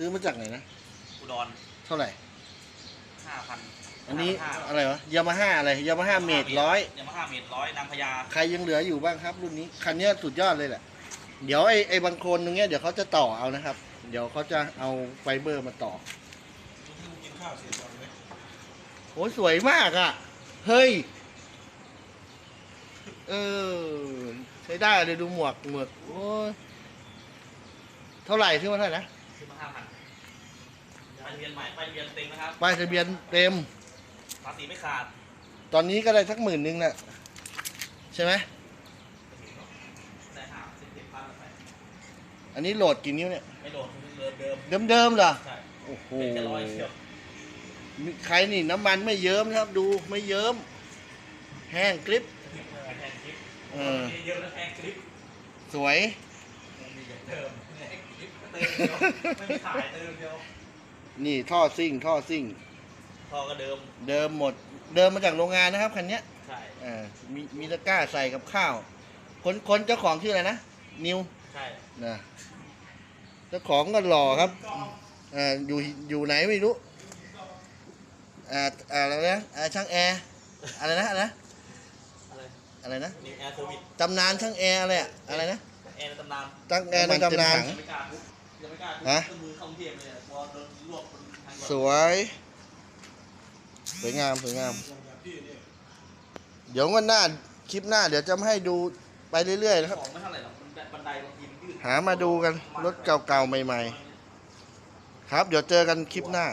ซื้อมาจากไหนนะ อุดรเท่าไหร่ ห้าพันอันนี้อะไรวะยามาฮ่าอะไรยามาฮ่าเมดร้อยยามาฮ่าเมดร้อยนางพญาใครยังเหลืออยู่บ้างครับ รุ่นนี้คันเนี้ยสุดยอดเลยแหละ เดี๋ยวไอ้ไอ้บางโคลนตรงเนี้ยเดี๋ยวเขาจะต่อเอานะครับ เดี๋ยวเขาจะเอาไฟเบอร์มาต่อกินข้าวเสร็จก่อนไหมโอ้ยสวยมากอะ เฮ้ย เออ ใช้ได้เลยดูหมวกหมวกโอ้ยเท่าไหร่ซื้อมาเท่าไหร่นะ ซื้อมาห้าพันไปทะเบียนใหม่ไปทะเบียนเต็มนะครับป้ายทะเบียนเต็ม ภาษีไม่ขาดตอนนี้ก็ได้สักหมื่นนึงน่ะใช่ไหมได้ห้าสิบเจ็ดพันไปอันนี้โหลดกี่นิ้วเนี่ย ไม่โดนเดิมเดิมเดิมเดิมๆเหรอ ใช่โอ้โห เป็นแค่ร้อยเดียวมีใครนี่น้ำมันไม่เยิ้มนะครับดูไม่เยิ้ม แห้งกริบแพงคลิปเออ เยอะแล้วแพงคลิป สวย มีอย่างเดิมแพงคลิป เติมเดียวไม่มีขายเติมเดียวนี่ท่อซิ่ง ท่อซิ่ง พอก็เดิมเดิมหมด เดิมมาจากโรงงานนะครับคันเนี้ยใช่อ่ามีมีตะกร้าใส่กับข้าวคนคนเจ้าของชื่ออะไรนะ นิวใช่นะเจ้าของก็หล่อครับอ่าอยู่อยู่ไหนไม่รู้อ่าอะไรนะอ่าช่างแอร์อะไรนะอะไรนะอะไรอะไรนะนิวแอร์โควิดตำนานช่างแอร์อะไรอะอะไรนะแอร์ในตำนานตั้งแอร์ในตำนานยังไม่กล้า ฮะสวย สวยงาม สวยงาม เดี๋ยววันหน้า คลิปหน้า เดี๋ยวจะให้ดูไปเรื่อยๆนะครับ หามาดูกัน รถเก่าๆ ใหม่ ๆ ครับ เดี๋ยวเจอกันคลิปหน้า